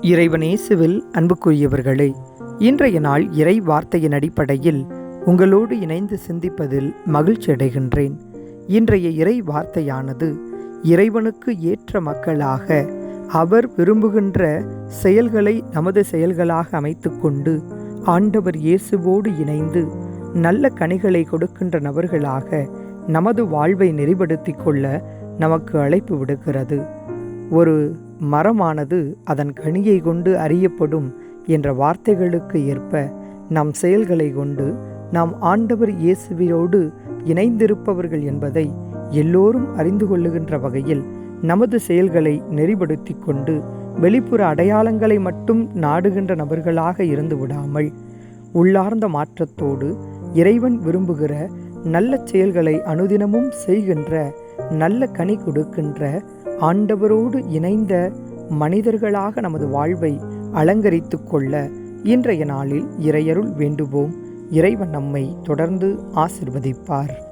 இறைவனேசுவில் அன்புக்குரியவர்களே இன்றைய நாள் இறை வார்த்தையின் அடிப்படையில் உங்களோடு இணைந்து சிந்திப்பதில் மகிழ்ச்சி அடைகின்றேன். இன்றைய இறை வார்த்தையானது இறைவனுக்கு ஏற்ற மக்களாக அவர் விரும்புகின்ற செயல்களை நமது செயல்களாக அமைத்துக்கொண்டு ஆண்டவர் இயேசுவோடு இணைந்து நல்ல கனிகளை கொடுக்கின்ற நபர்களாக நமது வாழ்வை நெறிப்படுத்தி கொள்ள நமக்கு அழைப்பு விடுக்கிறது. ஒரு மரமானது அதன் கனியை கொண்டு அறியப்படும் என்ற வார்த்தைகளுக்கு ஏற்ப நம் செயல்களை கொண்டு நாம் ஆண்டவர் இயேசுவியோடு இணைந்திருப்பவர்கள் என்பதை எல்லோரும் அறிந்து கொள்ளுகின்ற வகையில் நமது செயல்களை நெறிப்படுத்தி கொண்டு வெளிப்புற அடையாளங்களை மட்டும் நாடுகின்ற நபர்களாக இருந்து விடாமல் உள்ளார்ந்த மாற்றத்தோடு இறைவன் விரும்புகிற நல்ல செயல்களை அனுதினமும் செய்கின்ற நல்ல கனி கொடுக்கின்ற ஆண்டவரோடு இணைந்த மனிதர்களாக நமது வாழ்வை அலங்கரித்து கொள்ள இன்றைய நாளில் இறையருள் வேண்டுவோம். இறைவன் நம்மை தொடர்ந்து ஆசிர்வதிப்பார்.